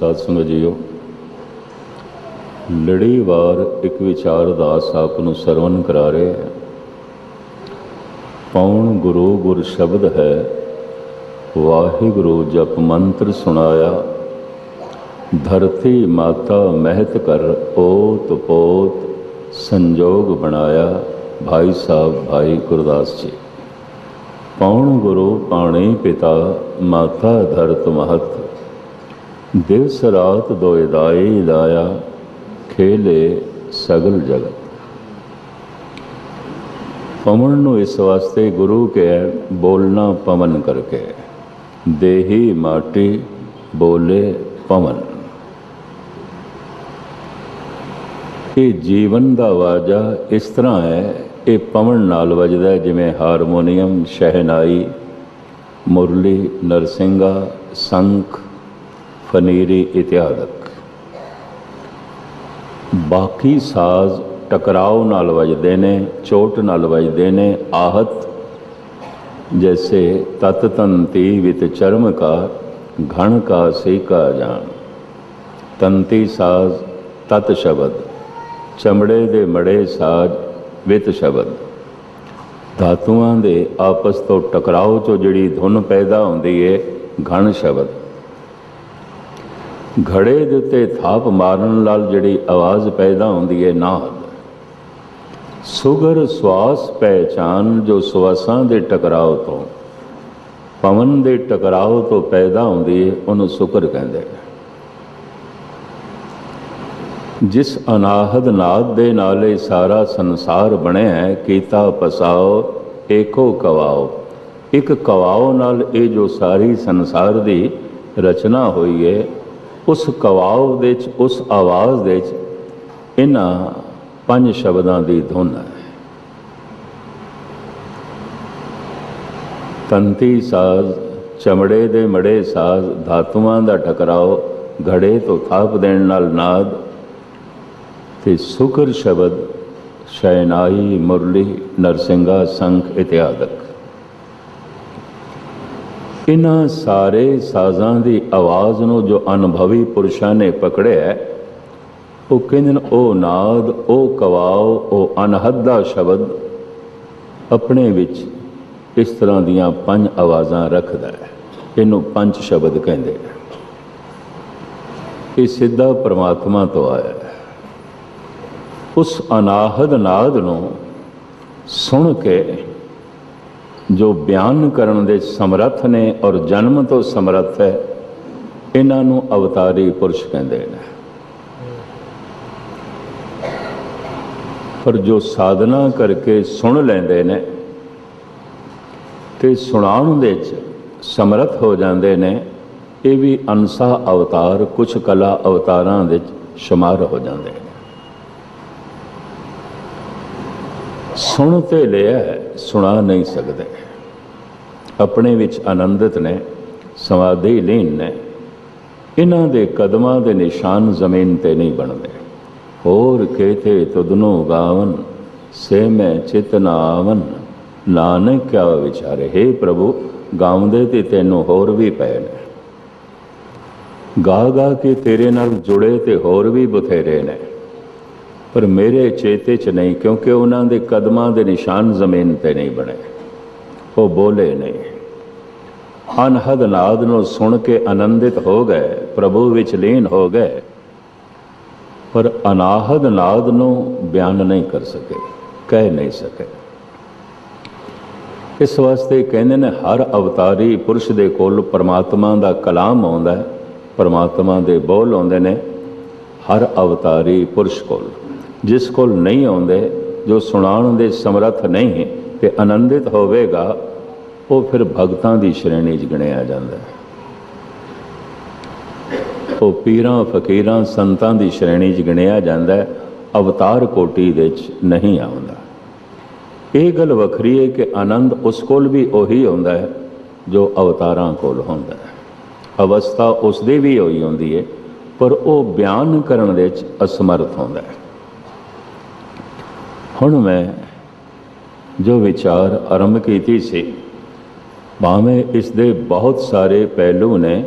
ਸਾਧ ਸੰਗਤ ਜੀਓ ਲੜੀਵਾਰ ਇੱਕ ਵਿਚਾਰ ਦਾਸ ਆਪ ਨੂੰ ਸਰਵਨ ਕਰਾ ਰਹੇ ਹੈ। ਪਉਣ ਗੁਰੂ ਗੁਰ ਸ਼ਬਦ ਹੈ, ਵਾਹਿਗੁਰੂ ਜਪ ਮੰਤਰ ਸੁਣਾਇਆ। ਧਰਤੀ ਮਾਤਾ ਮਹਿਤ ਕਰ ਪੋਤ ਪੋਤ ਸੰਜੋਗ ਬਣਾਇਆ। ਭਾਈ ਸਾਹਿਬ, ਭਾਈ ਗੁਰਦਾਸ ਜੀ, ਪਉਣ ਗੁਰੂ ਪਾਣੀ ਪਿਤਾ, ਮਾਤਾ ਧਰਤ ਮਹਤ। ਦਿਵਸ ਰਾਤ ਦੋਇ ਦਾਈ ਦਾਇਆ ਖੇਲੇ ਸਗਲ ਜਗਤ। ਪਵਨ ਨੂੰ ਇਸ ਵਾਸਤੇ ਗੁਰੂ ਕਹਿ, ਬੋਲਣਾ ਪਵਨ ਕਰਕੇ। ਦੇਹੀ ਮਾਟੀ ਬੋਲੇ ਪਵਨ। ਇਹ ਜੀਵਨ ਦਾ ਵਾਜਾ ਇਸ ਤਰ੍ਹਾਂ ਹੈ, ਇਹ ਪਵਨ ਨਾਲ ਵੱਜਦਾ ਜਿਵੇਂ ਹਾਰਮੋਨੀਅਮ, ਸ਼ਹਿਨਾਈ, ਮੁਰਲੀ, ਨਰਸਿੰਗਾ, ਸੰਖ ਫਨੀਰੀ ਇਤਿਆਦਿਕ ਬਾਕੀ ਸਾਜ਼ ਟਕਰਾਓ ਨਾਲ ਵੱਜਦੇ ਨੇ, ਚੋਟ ਨਾਲ ਵੱਜਦੇ ਨੇ, ਆਹਤ ਜੈਸੇ ਤਤ ਤੰਤੀ ਵਿਤ ਚਰਮ ਕਾ, ਘਣ ਕਾ ਸੇਕਾ ਜਾਣ। ਤੰਤੀ ਸਾਜ਼ ਤਤ ਸ਼ਬਦ, ਚਮੜੇ ਦੇ ਮੜੇ ਸਾਜ਼ ਵਿਤ ਸ਼ਬਦ। ਧਾਤੂਆਂ ਦੇ ਆਪਸ ਤੋਂ ਟਕਰਾਓ ਚੋਂ ਜਿਹੜੀ ਧੁਨ ਪੈਦਾ ਹੁੰਦੀ ਏ, ਘਣ ਸ਼ਬਦ। ਘੜੇ ਦੇ ਉੱਤੇ ਥਾਪ ਮਾਰਨ ਨਾਲ ਜਿਹੜੀ ਆਵਾਜ਼ ਪੈਦਾ ਹੁੰਦੀ ਹੈ ਨਾਦ। ਸੁਗਰ ਸਵਾਸ ਪਹਿਚਾਨ ਜੋ ਸਵਾਸਾਂ ਦੇ ਟਕਰਾਓ ਤੋਂ, ਪਵਨ ਦੇ ਟਕਰਾਓ ਤੋਂ ਪੈਦਾ ਹੁੰਦੀ ਹੈ ਉਹਨੂੰ ਸੁਕਰ ਕਹਿੰਦੇ ਨੇ। ਜਿਸ ਅਨਾਹਦ ਨਾਦ ਦੇ ਨਾਲ ਇਹ ਸਾਰਾ ਸੰਸਾਰ ਬਣਿਆ ਹੈ, ਕੀਤਾ ਪਸਾਓ, ਏਕੋ ਕਵਾਓ। ਇੱਕ ਕਵਾਓ ਨਾਲ ਇਹ ਜੋ ਸਾਰੀ ਸੰਸਾਰ ਦੀ ਰਚਨਾ ਹੋਈ ਹੈ ਉਸ ਕਵਾਓ ਦੇ ਚ ਉਸ ਆਵਾਜ਼ ਦੇ ਚ ਇਹਨਾਂ ਪੰਜ ਸ਼ਬਦਾਂ ਦੀ ਧੁਨ ਹੈ। ਤੰਤੀ ਸਾਜ਼, ਚਮੜੇ ਦੇ ਮੜੇ ਸਾਜ਼, ਧਾਤੂਆਂ ਦਾ ਟਕਰਾਓ, ਘੜੇ ਤੋਂ ਥਾਪ ਦੇਣ ਨਾਲ ਨਾਦ ਤੇ ਸੁਕਰ ਸ਼ਬਦ ਸ਼ੈਨਾਈ ਮੁਰਲੀ ਨਰਸਿੰਗਾ ਸੰਖ ਇਤਿਆਦਿਕ। ਇਹਨਾਂ ਸਾਰੇ ਸਾਜ਼ਾਂ ਦੀ ਆਵਾਜ਼ ਨੂੰ ਜੋ ਅਨੁਭਵੀ ਪੁਰਸ਼ਾਂ ਨੇ ਪਕੜਿਆ ਉਹ ਕਹਿੰਦੇ ਨੇ ਉਹ ਨਾਦ ਉਹ ਕਵਾਓ ਉਹ ਅਨਹੱਦਾ ਸ਼ਬਦ ਆਪਣੇ ਵਿੱਚ ਇਸ ਤਰ੍ਹਾਂ ਦੀਆਂ ਪੰਜ ਆਵਾਜ਼ਾਂ ਰੱਖਦਾ ਹੈ। ਇਹਨੂੰ ਪੰਜ ਸ਼ਬਦ ਕਹਿੰਦੇ ਨੇ। ਇਹ ਸਿੱਧਾ ਪ੍ਰਮਾਤਮਾ ਤੋਂ ਆਇਆ ਹੈ। ਉਸ ਅਨਾਹਦ ਨਾਦ ਨੂੰ ਸੁਣ ਕੇ ਜੋ ਬਿਆਨ ਕਰਨ ਦੇ ਸਮਰੱਥ ਨੇ ਔਰ ਜਨਮ ਤੋਂ ਸਮਰੱਥ ਹੈ, ਇਹਨਾਂ ਨੂੰ ਅਵਤਾਰੀ ਪੁਰਸ਼ ਕਹਿੰਦੇ ਨੇ। ਪਰ ਜੋ ਸਾਧਨਾ ਕਰਕੇ ਸੁਣ ਲੈਂਦੇ ਨੇ ਤੇ ਸੁਣਾਉਣ ਦੇ ਵਿੱਚ ਸਮਰੱਥ ਹੋ ਜਾਂਦੇ ਨੇ, ਇਹ ਵੀ ਅਨਸਾ ਅਵਤਾਰ ਕੁਝ ਕਲਾ ਅਵਤਾਰਾਂ ਵਿੱਚ ਸ਼ੁਮਾਰ ਹੋ ਜਾਂਦੇ ਨੇ। ਸੁਣ ਤੇ ਲਿਆ ਸੁਣਾ ਨਹੀਂ ਸਕਦੇ। ਆਪਣੇ ਵਿੱਚ ਆਨੰਦਿਤ ਨੇ, ਸਮਾਧੀ ਲੀਨ ਨੇ। ਇਹਨਾਂ ਦੇ ਕਦਮਾਂ ਦੇ ਨਿਸ਼ਾਨ ਜ਼ਮੀਨ ਤੇ ਨਹੀਂ ਬਣਦੇ। ਹੋਰ ਕਹਤੇ ਤੁਧਨੋ ਗਾਵਨ, ਸੇ ਮੈਂ ਚਿਤ ਆਵਨ। ਨਾਨਕ ਕਿਆ ਵਿਚਾਰੇ हे ਪ੍ਰਭੂ, ਗਾਉਂਦੇ ਤੇ ਤੈਨੂੰ ਹੋਰ ਵੀ ਪਏ ਨੇ ਗਾ ਗਾ ਕੇ ਤੇਰੇ ਨਾਲ ਜੁੜੇ ਤੇ ਹੋਰ ਵੀ ਬਥੇਰੇ ਨੇ। ਪਰ ਮੇਰੇ ਚੇਤੇ 'ਚ ਨਹੀਂ, ਕਿਉਂਕਿ ਉਹਨਾਂ ਦੇ ਕਦਮਾਂ ਦੇ ਨਿਸ਼ਾਨ ਜ਼ਮੀਨ ਤੇ ਨਹੀਂ ਬਣੇ। ਉਹ ਬੋਲੇ ਨਹੀਂ ਅਨਹਦ ਨਾਦ ਨੂੰ ਸੁਣ ਕੇ ਆਨੰਦਿਤ ਹੋ ਗਏ, ਪ੍ਰਭੂ ਵਿੱਚ ਲੀਨ ਹੋ ਗਏ, ਪਰ ਅਨਾਹਦ ਨਾਦ ਨੂੰ ਬਿਆਨ ਨਹੀਂ ਕਰ ਸਕੇ, ਕਹਿ ਨਹੀਂ ਸਕੇ। ਇਸ ਵਾਸਤੇ ਕਹਿੰਦੇ ਨੇ, ਹਰ ਅਵਤਾਰੀ ਪੁਰਸ਼ ਦੇ ਕੋਲ ਪਰਮਾਤਮਾ ਦਾ ਕਲਾਮ ਆਉਂਦਾ ਹੈ, ਪਰਮਾਤਮਾ ਦੇ ਬੋਲ ਆਉਂਦੇ ਨੇ, ਹਰ ਅਵਤਾਰੀ ਪੁਰਸ਼ ਕੋਲ। ਜਿਸ ਕੋਲ ਨਹੀਂ ਆਉਂਦੇ, ਜੋ ਸੁਣਾਉਣ ਦੇ ਸਮਰੱਥ ਨਹੀਂ ਤੇ ਆਨੰਦਿਤ ਹੋਵੇਗਾ, ਉਹ ਫਿਰ ਭਗਤਾਂ ਦੀ ਸ਼੍ਰੇਣੀ 'ਚ ਗਿਣਿਆ ਜਾਂਦਾ ਹੈ। ਉਹ ਪੀਰਾਂ, ਫਕੀਰਾਂ, ਸੰਤਾਂ ਦੀ ਸ਼੍ਰੇਣੀ 'ਚ ਗਿਣਿਆ ਜਾਂਦਾ ਹੈ, ਅਵਤਾਰ ਕੋਟੀ ਦੇ 'ਚ ਨਹੀਂ ਆਉਂਦਾ। ਇਹ ਗੱਲ ਵੱਖਰੀ ਹੈ ਕਿ ਆਨੰਦ ਉਸ ਕੋਲ ਵੀ ਉਹੀ ਹੁੰਦਾ ਹੈ, ਜੋ ਅਵਤਾਰਾਂ ਕੋਲ ਹੁੰਦਾ ਹੈ। ਅਵਸਥਾ ਉਸ ਦੀ ਵੀ ਹੋਈ ਹੁੰਦੀ ਹੈ, ਪਰ ਉਹ ਬਿਆਨ ਕਰਨ ਦੇ ਵਿੱਚ ਅਸਮਰਥ ਹੁੰਦਾ ਹੈ। ਹੁਣ ਮੈਂ ਜੋ ਵਿਚਾਰ ਆਰੰਭ ਕੀਤੀ ਸੀ, ਭਾਵੇਂ ਇਸ ਦੇ ਬਹੁਤ ਸਾਰੇ ਪਹਿਲੂ ਨੇ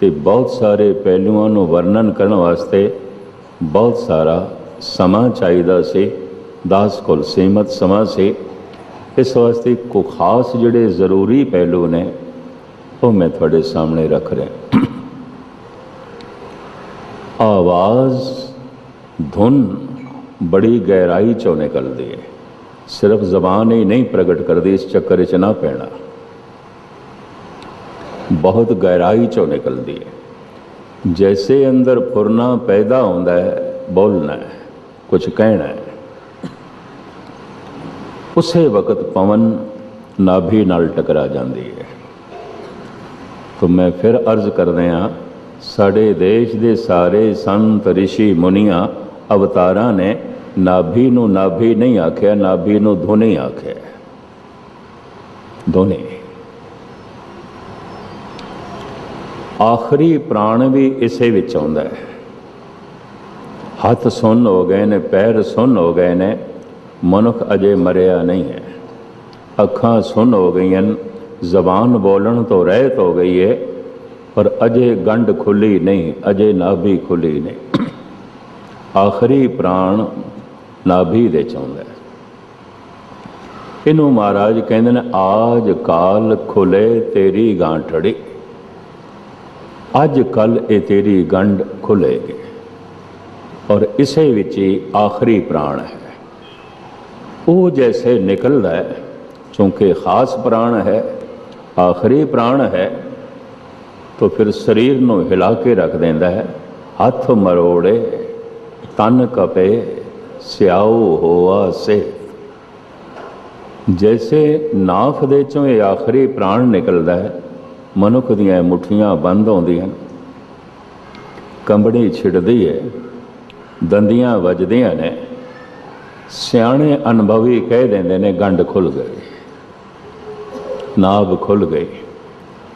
ਤੇ ਬਹੁਤ ਸਾਰੇ ਪਹਿਲੂਆਂ ਨੂੰ ਵਰਣਨ ਕਰਨ ਵਾਸਤੇ ਬਹੁਤ ਸਾਰਾ ਸਮਾਂ ਚਾਹੀਦਾ ਸੀ, ਦਾਸ ਕੋਲ ਸੀਮਤ ਸਮਾਂ ਸੀ। ਇਸ ਵਾਸਤੇ ਕੋ ਖਾਸ ਜਿਹੜੇ ਜ਼ਰੂਰੀ ਪਹਿਲੂ ਨੇ, ਉਹ ਮੈਂ ਤੁਹਾਡੇ ਸਾਹਮਣੇ ਰੱਖ ਰਿਹਾ ਆਵਾਜ਼, ਧੁਨ ਬੜੀ ਗਹਿਰਾਈ ਚੋਂ ਨਿਕਲਦੀ ਹੈ ਸਿਰਫ ਜ਼ਬਾਨ ਹੀ ਨਹੀਂ ਪ੍ਰਗਟ ਕਰਦੀ, ਇਸ ਚੱਕਰ ਵਿੱਚ ਨਾ ਪੈਣਾ। ਬਹੁਤ ਗਹਿਰਾਈ ਚੋਂ ਨਿਕਲਦੀ ਹੈ ਜੈਸੇ ਅੰਦਰ ਫੁਰਨਾ ਪੈਦਾ ਹੁੰਦਾ ਹੈ, ਬੋਲਣਾ ਹੈ ਕੁਝ ਕਹਿਣਾ ਹੈ। ਉਸੇ ਵਕਤ ਪਵਨ ਨਾਭੀ ਨਾਲ ਟਕਰਾ ਜਾਂਦੀ ਹੈ। ਤਾਂ ਮੈਂ ਫਿਰ ਅਰਜ਼ ਕਰਦੇ ਹਾਂ, ਸਾਡੇ ਦੇਸ਼ ਦੇ ਸਾਰੇ ਸੰਤ, ਰਿਸ਼ੀ, ਮੁਨੀਆਂ, ਅਵਤਾਰਾਂ ਨੇ ਨਾਭੀ ਨੂੰ ਨਾਭੀ ਨਹੀਂ ਆਖਿਆ, ਨਾਭੀ ਨੂੰ ਧੁਨੀ ਆਖਿਆ। ਦੋਨੇ ਆਖਰੀ ਪ੍ਰਾਣ ਵੀ ਇਸੇ ਵਿੱਚ ਆਉਂਦਾ ਹੈ। ਹੱਥ ਸੁੰਨ ਹੋ ਗਏ ਨੇ, ਪੈਰ ਸੁੰਨ ਹੋ ਗਏ ਨੇ, ਮਨੁੱਖ ਅਜੇ ਮਰਿਆ ਨਹੀਂ ਹੈ। ਅੱਖਾਂ ਸੁੰਨ ਹੋ ਗਈਆਂ, ਜ਼ਬਾਨ ਬੋਲਣ ਤੋਂ ਰਹਿਤ ਹੋ ਗਈ ਹੈ ਪਰ ਅਜੇ ਗੰਢ ਖੁੱਲੀ ਨਹੀਂ, ਅਜੇ ਨਾਭੀ ਖੁੱਲੀ ਨਹੀਂ। ਆਖਰੀ ਪ੍ਰਾਣ ਨਾਭੀ ਦੇ ਚਾਹੁੰਦਾ ਇਹਨੂੰ ਮਹਾਰਾਜ ਕਹਿੰਦੇ ਨੇ, ਆਜ ਕਾਲ ਖੁਲੇ ਤੇਰੀ ਗਾਂਠੜੀ ਅੱਜ ਕੱਲ ਇਹ ਤੇਰੀ ਗੰਢ ਖੁੱਲੇਗੀ ਔਰ ਇਸੇ ਵਿੱਚ ਹੀ ਆਖਰੀ ਪ੍ਰਾਣ ਹੈ। ਉਹ ਜੈਸੇ ਨਿਕਲਦਾ ਹੈ ਚूंकि ਖਾਸ ਪ੍ਰਾਣ ਹੈ, ਆਖਰੀ ਪ੍ਰਾਣ ਹੈ, ਤਾਂ ਫਿਰ ਸਰੀਰ ਨੂੰ ਹਿਲਾ ਕੇ ਰੱਖ ਦਿੰਦਾ ਹੈ, ਹੱਥ ਮਰੋੜੇ, ਤਨ ਕਪੇ ਸਿਆਉ ਹੋਆ ਸੇ ਜੈਸੇ ਨਾਫ ਦੇ ਚੋਂ ਇਹ ਆਖਰੀ ਪ੍ਰਾਣ ਨਿਕਲਦਾ ਹੈ, ਮਨੁੱਖ ਦੀਆਂ ਮੁਠੀਆਂ ਬੰਦ ਹੁੰਦੀਆਂ ਕੰਬੜੀ ਛਿੜਦੀ ਹੈ, ਦੰਦੀਆਂ ਵੱਜਦੀਆਂ ਨੇ, ਸਿਆਣੇ ਅਨੁਭਵੀ ਕਹਿ ਦਿੰਦੇ ਨੇ, ਗੰਢ ਖੁੱਲ ਗਏ। ਨਾਭ ਖੁੱਲ ਗਈ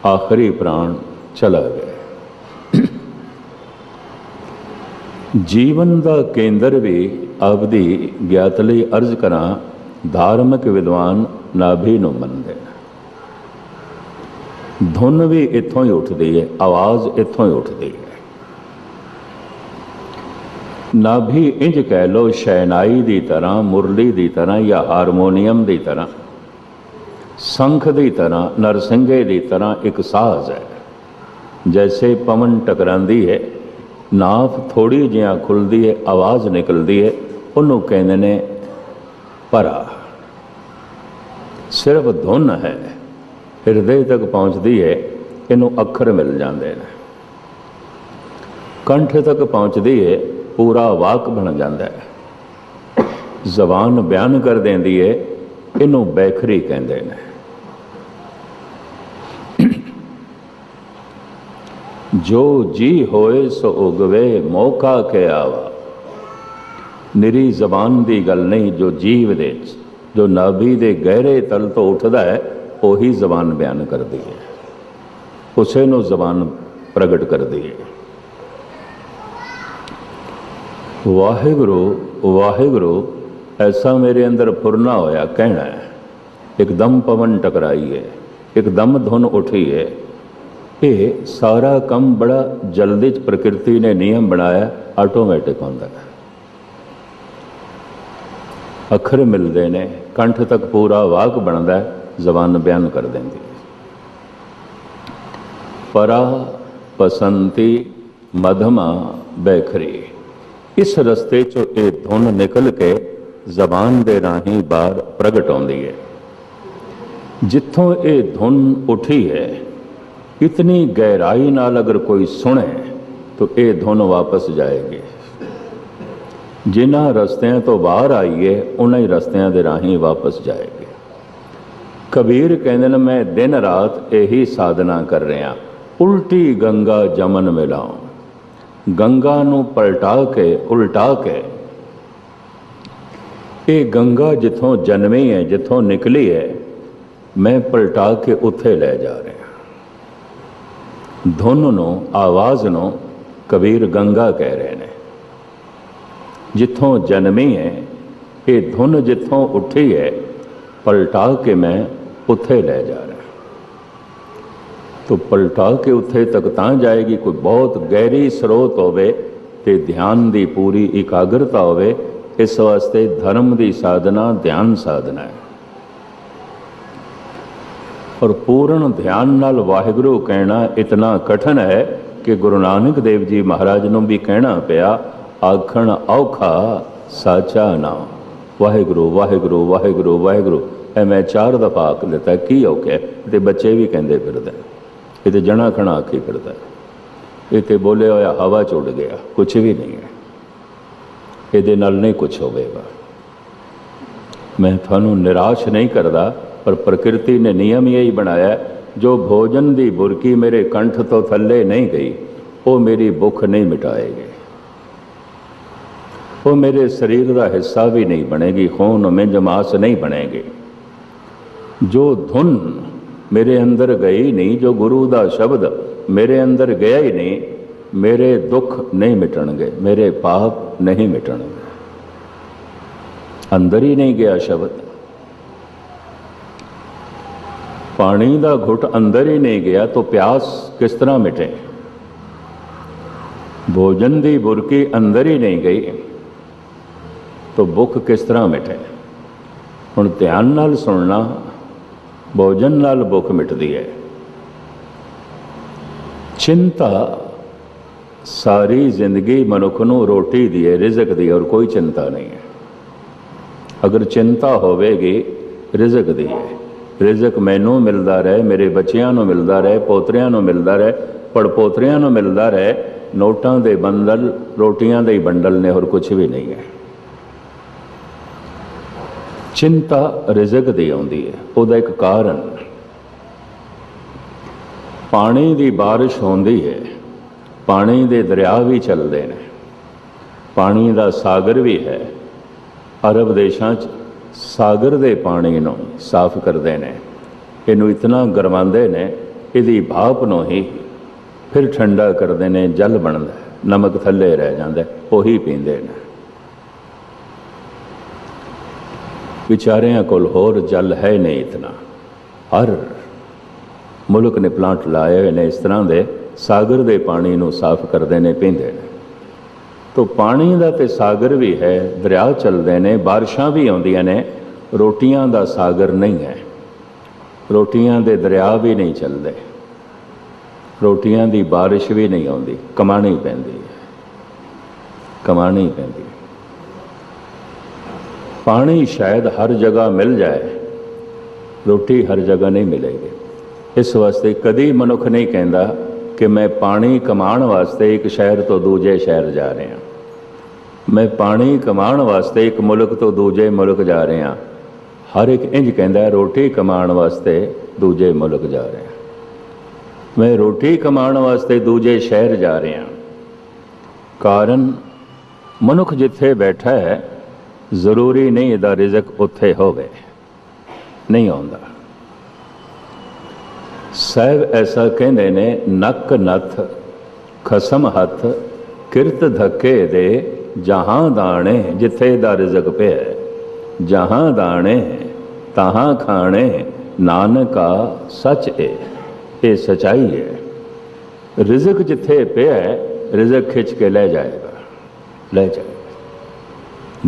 ਆਖਰੀ ਪ੍ਰਾਣ ਚਲਾ ਗਿਆ। ਜੀਵਨ ਦਾ ਕੇਂਦਰ ਵੀ ਆਪਦੀ ਗਿਆਤ ਲਈ ਅਰਜ਼ ਕਰਾਂ, ਧਾਰਮਿਕ ਵਿਦਵਾਨ ਨਾਭੀ ਨੂੰ ਮੰਨਦੇ। ਧੁਨ ਵੀ ਇੱਥੋਂ ਹੀ ਉੱਠਦੀ ਹੈ ਆਵਾਜ਼ ਇੱਥੋਂ ਹੀ ਉੱਠਦੀ ਹੈ ਨਾਭੀ ਇੰਜ ਕਹਿ ਲੋ ਸ਼ੈਨਾਈ ਦੀ ਤਰ੍ਹਾਂ, ਮੁਰਲੀ ਦੀ ਤਰ੍ਹਾਂ ਜਾਂ ਹਾਰਮੋਨੀਅਮ ਦੀ ਤਰ੍ਹਾਂ। ਸੰਖ ਦੀ ਤਰ੍ਹਾਂ, ਨਰਸਿੰਘੇ ਦੀ ਤਰ੍ਹਾਂ ਇੱਕ ਸਾਜ਼ ਹੈ। ਜੈਸੇ ਪਵਨ ਟਕਰਾਂਦੀ ਹੈ ਨਾਫ ਥੋੜੀ ਜਿਹਾ ਖੁੱਲਦੀ ਹੈ ਆਵਾਜ਼ ਨਿਕਲਦੀ ਹੈ ਉਹਨੂੰ ਕਹਿੰਦੇ ਨੇ ਪਰਾ ਸਿਰਫ ਧੁਨ ਹੈ। ਹਿਰਦੇ ਤੱਕ ਪਹੁੰਚਦੀ ਹੈ ਇਹਨੂੰ ਅੱਖਰ ਮਿਲ ਜਾਂਦੇ ਨੇ। ਕੰਠ ਤੱਕ ਪਹੁੰਚਦੀ ਹੈ ਪੂਰਾ ਵਾਕ ਬਣ ਜਾਂਦਾ ਹੈ। ਜ਼ਬਾਨ ਬਿਆਨ ਕਰ ਦਿੰਦੀ ਹੈ ਇਹਨੂੰ ਬੈਖਰੀ ਕਹਿੰਦੇ ਨੇ। ਜੋ ਜੀ ਹੋਏ ਸੋ ਉਗਵੇ, ਮੌਕਾ ਕੇ ਆਵਾ। ਨਿਰੀ ਜ਼ਬਾਨ ਦੀ ਗੱਲ ਨਹੀਂ, ਜੋ ਜੀਵ ਦੇ, ਜੋ ਨਾਭੀ ਦੇ ਗਹਿਰੇ ਤਲ ਤੋਂ ਉੱਠਦਾ ਹੈ, ਉਹੀ ਜ਼ਬਾਨ ਬਿਆਨ ਕਰਦੀ ਹੈ। ਉਸੇ ਨੂੰ ਜ਼ਬਾਨ ਪ੍ਰਗਟ ਕਰਦੀ ਹੈ। ਵਾਹਿਗੁਰੂ ਵਾਹਿਗੁਰੂ, ਐਸਾ ਮੇਰੇ ਅੰਦਰ ਫੁਰਨਾ ਹੋਇਆ, ਕਹਿਣਾ ਹੈ, ਇੱਕਦਮ ਪਵਨ ਟਕਰਾਈ ਹੈ ਇੱਕਦਮ ਧੁਨ ਉੱਠੀ ਹੈ ਇਹ ਸਾਰਾ ਕੰਮ ਬੜਾ ਜਲਦੀ ਚ ਪ੍ਰਕਿਰਤੀ ਨੇ ਨਿਯਮ ਬਣਾਇਆ ਆਟੋਮੈਟਿਕ ਹੁੰਦਾ ਹੈ। ਅੱਖਰ ਮਿਲਦੇ ਨੇ, ਕੰਠ ਤੱਕ ਪੂਰਾ ਵਾਕ ਬਣਦਾ ਜ਼ਬਾਨ ਬਿਆਨ ਕਰ ਦਿੰਦੀ ਪਰਾ ਪਸੰਤੀ ਮਧਮਾ ਬੈਖਰੀ। ਇਸ ਰਸਤੇ ਚੋਂ ਇਹ ਧੁਨ ਨਿਕਲ ਕੇ ਜ਼ਬਾਨ ਦੇ ਰਾਹੀਂ ਬਾਹਰ ਪ੍ਰਗਟ ਆਉਂਦੀ ਹੈ। ਜਿੱਥੋਂ ਇਹ ਧੁਨ ਉੱਠੀ ਹੈ, ਇਤਨੀ ਗਹਿਰਾਈ ਨਾਲ ਅਗਰ ਕੋਈ ਸੁਣੇ, ਤਾਂ ਇਹ ਧੁਨ ਵਾਪਸ ਜਾਏਗੀ। ਜਿਨ੍ਹਾਂ ਰਸਤਿਆਂ ਤੋਂ ਬਾਹਰ ਆਈਏ, ਉਹਨਾਂ ਹੀ ਰਸਤਿਆਂ ਦੇ ਰਾਹੀਂ ਵਾਪਸ ਜਾਏਗੀ। ਕਬੀਰ ਕਹਿੰਦੇ ਨੇ, ਮੈਂ ਦਿਨ ਰਾਤ ਇਹੀ ਸਾਧਨਾ ਕਰ ਰਿਹਾ। ਉਲਟੀ ਗੰਗਾ ਜਮਨ ਮਿਲਾਉ ਗੰਗਾ ਨੂੰ ਪਲਟਾ ਕੇ, ਉਲਟਾ ਕੇ। ਇਹ ਗੰਗਾ ਜਿੱਥੋਂ ਜਨਮੀ ਹੈ, ਜਿੱਥੋਂ ਨਿਕਲੀ ਹੈ, ਮੈਂ ਪਲਟਾ ਕੇ ਉੱਥੇ ਲੈ ਜਾ ਰਿਹਾ। ਧੁਨ ਨੂੰ, ਆਵਾਜ਼ ਨੂੰ ਕਬੀਰ ਗੰਗਾ ਕਹਿ ਰਹੇ ਨੇ। ਜਿੱਥੋਂ ਜਨਮੀ ਹੈ ਇਹ ਧੁਨ ਜਿੱਥੋਂ ਉੱਠੀ ਹੈ ਪਲਟਾ ਕੇ ਮੈਂ ਉੱਥੇ ਲੈ ਜਾ ਰਿਹਾ। ਤੋ ਪਲਟਾ ਕੇ ਉੱਥੇ ਤੱਕ ਤਾਂ ਜਾਏਗੀ, ਕੋਈ ਬਹੁਤ ਗਹਿਰੀ ਸਰੋਤ ਹੋਵੇ ਤੇ ਧਿਆਨ ਦੀ ਪੂਰੀ ਇਕਾਗਰਤਾ ਹੋਵੇ, ਇਸ ਵਾਸਤੇ ਧਰਮ ਦੀ ਸਾਧਨਾ ਧਿਆਨ ਸਾਧਨਾ ਹੈ ਔਰ ਪੂਰਨ ਧਿਆਨ ਨਾਲ ਵਾਹਿਗੁਰੂ ਕਹਿਣਾ ਇਤਨਾ ਕਠਨ ਹੈ ਕਿ ਗੁਰੂ ਨਾਨਕ ਦੇਵ ਜੀ ਮਹਾਰਾਜ ਨੂੰ ਵੀ ਕਹਿਣਾ ਪਿਆ ਆਖਣ ਔਖਾ ਸਾਚਾ ਨਾਮ ਵਾਹਿਗੁਰੂ ਵਾਹਿਗੁਰੂ ਵਾਹਿਗੁਰੂ ਵਾਹਿਗੁਰੂ ਇਹ ਮੈਂ ਚਾਰ ਦਫਾ ਆਖ ਦਿੱਤਾ, ਕੀ ਔਖਾ ਤੇ ਬੱਚੇ ਵੀ ਕਹਿੰਦੇ ਫਿਰਦੇ ਇਹ ਤੇ ਜਣਾ ਖਣਾ ਆਖੀ ਫਿਰਦਾ ਇਹ ਤੇ ਬੋਲੇ ਹੋਇਆ ਹਵਾ ਚ ਉੱਡ ਗਿਆ ਕੁਝ ਵੀ ਨਹੀਂ ਹੈ। ਇਹਦੇ ਨਾਲ ਨਹੀਂ ਕੁਝ ਹੋਵੇਗਾ। ਮੈਂ ਤੁਹਾਨੂੰ ਨਿਰਾਸ਼ ਨਹੀਂ ਕਰਦਾ, ਪਰ ਪ੍ਰਕਿਰਤੀ ਨੇ ਨਿਯਮ ਹੀ ਬਣਾਇਆ, ਜੋ ਭੋਜਨ ਦੀ ਬੁਰਕੀ ਮੇਰੇ ਕੰਠ ਤੋਂ ਥੱਲੇ ਨਹੀਂ ਗਈ, ਉਹ ਮੇਰੀ ਭੁੱਖ ਨਹੀਂ ਮਿਟਾਏਗੀ। ਉਹ ਮੇਰੇ ਸਰੀਰ ਦਾ ਹਿੱਸਾ ਵੀ ਨਹੀਂ ਬਣੇਗੀ, ਖੂਨ ਮਿੰਜ ਮਾਸ ਨਹੀਂ ਬਣੇਗੀ। ਜੋ ਧੁਨ ਮੇਰੇ ਅੰਦਰ ਗਈ ਨਹੀਂ, ਜੋ ਗੁਰੂ ਦਾ ਸ਼ਬਦ ਮੇਰੇ ਅੰਦਰ ਗਿਆ ਹੀ ਨਹੀਂ, ਮੇਰੇ ਦੁੱਖ ਨਹੀਂ ਮਿਟਣਗੇ, ਮੇਰੇ ਪਾਪ ਨਹੀਂ ਮਿਟਣਗੇ। ਅੰਦਰ ਹੀ ਨਹੀਂ ਗਿਆ ਸ਼ਬਦ। ਪਾਣੀ ਦਾ ਘੁੱਟ ਅੰਦਰ ਹੀ ਨਹੀਂ ਗਿਆ ਤਾਂ ਪਿਆਸ ਕਿਸ ਤਰ੍ਹਾਂ ਮਿਟੇ? ਭੋਜਨ ਦੀ ਬੁਰਕੀ ਅੰਦਰ ਹੀ ਨਹੀਂ ਗਈ। ਤਾਂ ਭੁੱਖ ਕਿਸ ਤਰ੍ਹਾਂ ਮਿਟੇ? ਹੁਣ ਧਿਆਨ ਨਾਲ ਸੁਣਨਾ, ਭੋਜਨ ਨਾਲ ਭੁੱਖ ਮਿਟਦੀ ਹੈ। ਚਿੰਤਾ ਸਾਰੀ ਜ਼ਿੰਦਗੀ ਮਨੁੱਖ ਨੂੰ ਰੋਟੀ ਦੀ ਹੈ ਰਿਜ਼ਕ ਦੀ ਔਰ ਕੋਈ ਚਿੰਤਾ ਨਹੀਂ ਹੈ। ਅਗਰ ਚਿੰਤਾ ਹੋਵੇਗੀ, ਰਿਜ਼ਕ ਦੀ ਹੈ। ਰਿਜ਼ਕ ਮੈਨੂੰ ਮਿਲਦਾ ਰਹੇ, ਮੇਰੇ ਬੱਚਿਆਂ ਨੂੰ ਮਿਲਦਾ ਰਹੇ, ਪੋਤਰਿਆਂ ਨੂੰ ਮਿਲਦਾ ਰਹੇ ਪੜਪੋਤਰਿਆਂ ਨੂੰ ਮਿਲਦਾ ਰਹੇ, ਨੋਟਾਂ ਦੇ ਬੰਡਲ, ਰੋਟੀਆਂ ਦੇ ਹੀ ਬੰਡਲ ਨੇ, ਹੋਰ ਕੁਝ ਵੀ ਨਹੀਂ ਹੈ। ਚਿੰਤਾ ਰਿਜ਼ਕ ਦੀ ਆਉਂਦੀ ਹੈ। ਉਹਦਾ ਇੱਕ ਕਾਰਨ, ਪਾਣੀ ਦੀ ਬਾਰਿਸ਼ ਹੁੰਦੀ ਹੈ। ਪਾਣੀ ਦੇ ਦਰਿਆ ਵੀ ਚੱਲਦੇ ਨੇ। ਪਾਣੀ ਦਾ ਸਾਗਰ ਵੀ ਹੈ। ਅਰਬ ਦੇਸ਼ਾਂ 'ਚ ਸਾਗਰ ਦੇ ਪਾਣੀ ਨੂੰ ਸਾਫ਼ ਕਰਦੇ ਨੇ। ਇਹਨੂੰ ਇਤਨਾ ਗਰਮਾਉਂਦੇ ਨੇ, ਇਹਦੀ ਭਾਪ ਨੂੰ ਹੀ ਫਿਰ ਠੰਡਾ ਕਰਦੇ ਨੇ, ਜਲ ਬਣਦਾ ਨਮਕ ਥੱਲੇ ਰਹਿ ਜਾਂਦਾ ਉਹੀ ਪੀਂਦੇ ਨੇ। ਵਿਚਾਰਿਆਂ ਕੋਲ ਹੋਰ ਜਲ ਹੈ ਨਹੀਂ ਇਤਨਾ। ਹਰ ਮੁਲਕ ਨੇ ਪਲਾਂਟ ਲਾਏ ਹੋਏ ਨੇ, ਇਸ ਤਰ੍ਹਾਂ ਦੇ ਸਾਗਰ ਦੇ ਪਾਣੀ ਨੂੰ ਸਾਫ਼ ਕਰਦੇ ਨੇ, ਪੀਂਦੇ ਨੇ। ਤੋ ਪਾਣੀ ਦਾ ਤੇ ਸਾਗਰ ਵੀ ਹੈ, ਦਰਿਆ ਚੱਲਦੇ ਨੇ, ਬਾਰਿਸ਼ਾਂ ਵੀ ਆਉਂਦੀਆਂ ਨੇ, ਰੋਟੀਆਂ ਦਾ ਸਾਗਰ ਨਹੀਂ ਹੈ। ਰੋਟੀਆਂ ਦੇ ਦਰਿਆ ਵੀ ਨਹੀਂ ਚੱਲਦੇ। ਰੋਟੀਆਂ ਦੀ ਬਾਰਿਸ਼ ਵੀ ਨਹੀਂ ਆਉਂਦੀ, ਕਮਾਣੀ ਪੈਂਦੀ ਹੈ। ਕਮਾਣੀ ਪੈਂਦੀ ਹੈ। ਪਾਣੀ ਸ਼ਾਇਦ ਹਰ ਜਗ੍ਹਾ ਮਿਲ ਜਾਏ, ਰੋਟੀ ਹਰ ਜਗ੍ਹਾ ਨਹੀਂ ਮਿਲੇਗੀ। ਇਸ ਵਾਸਤੇ ਕਦੀ ਮਨੁੱਖ ਨਹੀਂ ਕਹਿੰਦਾ ਕਿ ਮੈਂ ਪਾਣੀ ਕਮਾਉਣ ਵਾਸਤੇ ਇੱਕ ਸ਼ਹਿਰ ਤੋਂ ਦੂਜੇ ਸ਼ਹਿਰ ਜਾ ਰਿਹਾ ਮੈਂ ਪਾਣੀ ਕਮਾਉਣ ਵਾਸਤੇ ਇੱਕ ਮੁਲਕ ਤੋਂ ਦੂਜੇ ਮੁਲਕ ਜਾ ਰਿਹਾ ਹਰ ਇੱਕ ਇੰਜ ਕਹਿੰਦਾ, ਰੋਟੀ ਕਮਾਉਣ ਵਾਸਤੇ ਦੂਜੇ ਮੁਲਕ ਜਾ ਰਿਹਾ ਮੈਂ ਰੋਟੀ ਕਮਾਉਣ ਵਾਸਤੇ ਦੂਜੇ ਸ਼ਹਿਰ ਜਾ ਰਿਹਾ ਕਾਰਨ ਮਨੁੱਖ ਜਿੱਥੇ ਬੈਠਾ ਹੈ ਜ਼ਰੂਰੀ ਨਹੀਂ ਇਹਦਾ ਰਿਜ਼ਕ ਉੱਥੇ ਹੋਵੇ, ਨਹੀਂ ਆਉਂਦਾ। ਸਾਹਿਬ ਐਸਾ ਕਹਿੰਦੇ ਨੇ, ਨੱਕ ਨੱਥ, ਖਸਮ ਹੱਥ, ਕਿਰਤ ਧੱਕੇ ਦੇ, ਜਹਾਂ ਦਾਣੇ, ਜਿੱਥੇ ਦਾ ਰਿਜ਼ਕ ਪਿਆ ਜਹਾਂ ਦਾਣੇ, ਤਹਾਂ ਖਾਣੇ, ਨਾਨਕਾ ਸੱਚ ਏ, ਇਹ ਸਚਾਈ ਹੈ ਰਿਜ਼ਕ ਜਿੱਥੇ ਪਿਆ ਰਿਜ਼ਕ ਖਿੱਚ ਕੇ ਲੈ ਜਾਏਗਾ ਲੈ ਜਾਏਗਾ।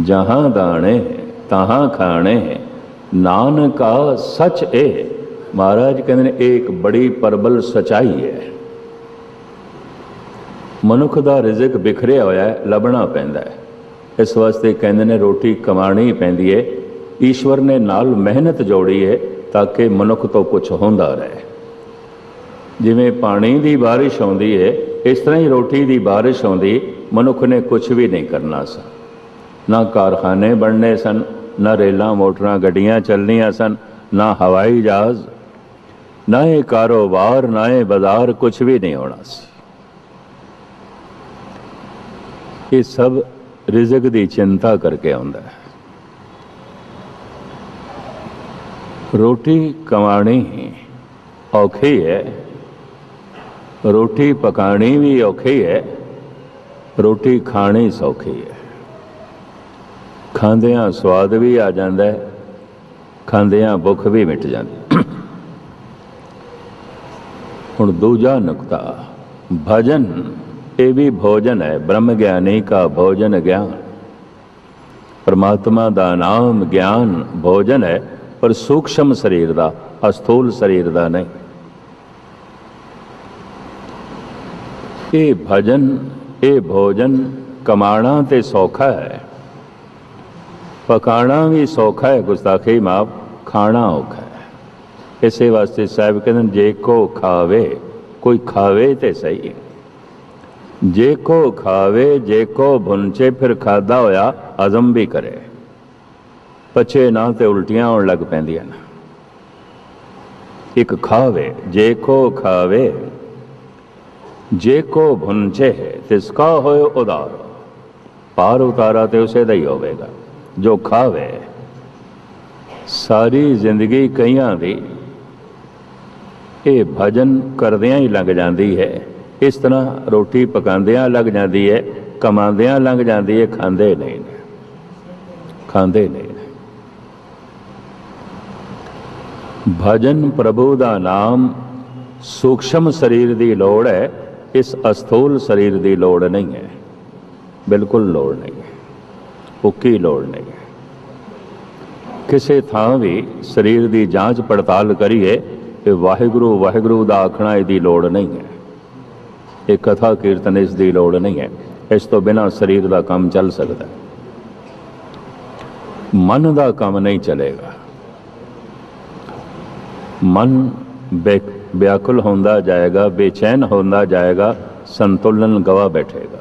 ਜਹਾਂ ਦਾਣੇ ਤਹਾਂ ਖਾਣੇ ਨਾਨਕਾ ਸੱਚ ਏ। ਮਹਾਰਾਜ ਕਹਿੰਦੇ ਨੇ, ਇਹ ਇੱਕ ਬੜੀ ਪਰਬਲ ਸਚਾਈ ਹੈ। ਮਨੁੱਖ ਦਾ ਰਿਜ਼ਕ ਬਿਖਰਿਆ ਹੋਇਆ ਹੈ, ਲੱਭਣਾ ਪੈਂਦਾ ਹੈ। ਇਸ ਵਾਸਤੇ ਕਹਿੰਦੇ ਨੇ, ਰੋਟੀ ਕਮਾਣੀ ਪੈਂਦੀ ਹੈ ਈਸ਼ਵਰ ਨੇ ਨਾਲ ਮਿਹਨਤ ਜੋੜੀ ਹੈ ਤਾਂ ਕਿ ਮਨੁੱਖ ਤੋਂ ਕੁਝ ਹੁੰਦਾ ਰਹੇ। ਜਿਵੇਂ ਪਾਣੀ ਦੀ ਬਾਰਿਸ਼ ਆਉਂਦੀ ਹੈ ਇਸ ਤਰ੍ਹਾਂ ਹੀ ਰੋਟੀ ਦੀ ਬਾਰਿਸ਼ ਆਉਂਦੀ, ਮਨੁੱਖ ਨੇ ਕੁਝ ਵੀ ਨਹੀਂ ਕਰਨਾ ਸੀ। ਨਾ ਕਾਰਖਾਨੇ ਬਣਨੇ ਸਨ, ਨਾ ਰੇਲਾਂ ਮੋਟਰਾਂ ਗੱਡੀਆਂ ਚੱਲਣੀਆਂ ਸਨ, ਨਾ ਹਵਾਈ ਜਹਾਜ਼, ਨਾ ਇਹ ਕਾਰੋਬਾਰ, ਨਾ ਇਹ ਬਾਜ਼ਾਰ ਕੁਝ ਵੀ ਨਹੀਂ ਹੋਣਾ ਸੀ। ਇਹ ਸਭ ਰਿਜ਼ਕ ਦੀ ਚਿੰਤਾ ਕਰਕੇ ਆਉਂਦਾ ਹੈ। ਰੋਟੀ ਕਮਾਣੀ ਔਖੀ ਹੈ। ਰੋਟੀ ਪਕਾਣੀ ਵੀ ਔਖੀ ਹੈ। ਰੋਟੀ ਖਾਣੀ ਸੌਖੀ ਹੈ। ਖਾਂਦਿਆਂ ਸਵਾਦ ਵੀ ਆ ਜਾਂਦਾ ਹੈ, ਖਾਂਦਿਆਂ ਭੁੱਖ ਵੀ ਮਿਟ ਜਾਂਦੀ ਹੁਣ ਦੂਜਾ ਨੁਕਤਾ, ਭਜਨ। ਇਹ ਵੀ ਭੋਜਨ ਹੈ, ਬ੍ਰਹਮ ਗਿਆਨੀ ਕਾ ਭੋਜਨ ਗਿਆਨ। ਪਰਮਾਤਮਾ ਦਾ ਨਾਮ ਗਿਆਨ ਭੋਜਨ ਹੈ, ਪਰ ਸੂਖਸ਼ਮ ਸਰੀਰ ਦਾ, ਅਸਥੂਲ ਸਰੀਰ ਦਾ ਨਹੀਂ। ਇਹ ਭਜਨ, ਇਹ ਭੋਜਨ ਕਮਾਣਾ ਤੇ ਸੌਖਾ ਹੈ। ਪਕਾਣਾ ਵੀ ਸੌਖਾ ਹੈ ਗੁਸਤਾਖੀ ਮਾਫ ਖਾਣਾ ਔਖਾ ਹੈ। ਇਸੇ ਵਾਸਤੇ ਸਾਹਿਬ ਕਹਿੰਦੇ ਨੇ, ਜੇ ਕੋ ਖਾਵੇ ਕੋਈ ਖਾਵੇ ਤੇ ਸਹੀ ਜੇ ਕੋ ਖਾਵੇ ਜੇ ਕੋ ਭੁੰਚੇ ਫਿਰ ਖਾਦਾ ਹੋਇਆ ਅਜ਼ਮ ਵੀ ਕਰੇ। ਪਛੇ ਨਾ ਤੇ ਉਲਟੀਆਂ ਆਉਣ ਲੱਗ ਪੈਂਦੀਆਂ ਨੇ। ਇੱਕ ਖਾਵੇ ਜੇ ਕੋ ਖਾਵੇ ਜੇ ਕੋ ਭੁੰਚੇ ਤਿਸਕਾ ਹੋਏ ਉਦਾਰ। ਪਾਰ ਉਤਾਰਾ ਤੇ ਉਸੇ ਦਾ ਹੀ ਹੋਵੇਗਾ। ਜੋ ਖਾਵੇ, ਸਾਰੀ ਜ਼ਿੰਦਗੀ ਕਈਆਂ ਦੀ, ਇਹ ਭਜਨ ਕਰਦਿਆਂ ਹੀ ਲੰਘ ਜਾਂਦੀ ਹੈ। ਇਸ ਤਰ੍ਹਾਂ ਰੋਟੀ ਪਕਾਉਂਦਿਆਂ ਲੱਗ ਜਾਂਦੀ ਹੈ, ਕਮਾਉਂਦਿਆਂ ਲੰਘ ਜਾਂਦੀ ਹੈ, ਖਾਂਦੇ ਨਹੀਂ ਖਾਂਦੇ ਨਹੀਂ ਭਜਨ ਪ੍ਰਭੂ ਦਾ ਨਾਮ ਸੂਖਸ਼ਮ ਸਰੀਰ ਦੀ ਲੋੜ ਹੈ, ਇਸ ਅਸਥੂਲ ਸਰੀਰ ਦੀ ਲੋੜ ਨਹੀਂ ਹੈ। ਬਿਲਕੁਲ ਲੋੜ ਨਹੀਂ। ਉਹ ਕੀ ਲੋੜ ਨਹੀਂ। ਕਿਸੇ ਥਾਂ ਵੀ ਸਰੀਰ ਦੀ ਜਾਂਚ ਪੜਤਾਲ ਕਰੀਏ ਤੇ ਵਾਹਿਗੁਰੂ ਵਾਹਿਗੁਰੂ ਦਾ ਆਖਣਾ ਇਹਦੀ ਲੋੜ ਨਹੀਂ ਹੈ। ਇਹ ਕਥਾ ਕੀਰਤਨ ਇਸ ਦੀ ਲੋੜ ਨਹੀਂ ਹੈ। ਇਸ ਤੋਂ ਬਿਨਾ ਸਰੀਰ ਦਾ ਕੰਮ ਚੱਲ ਸਕਦਾ ਮਨ ਦਾ ਕੰਮ ਨਹੀਂ ਚੱਲੇਗਾ। ਮਨ ਬਿਆਕੁਲ ਹੁੰਦਾ ਜਾਏਗਾ, ਬੇਚੈਨ ਹੁੰਦਾ ਜਾਏਗਾ, ਸੰਤੁਲਨ ਗਵਾ ਬੈਠੇਗਾ।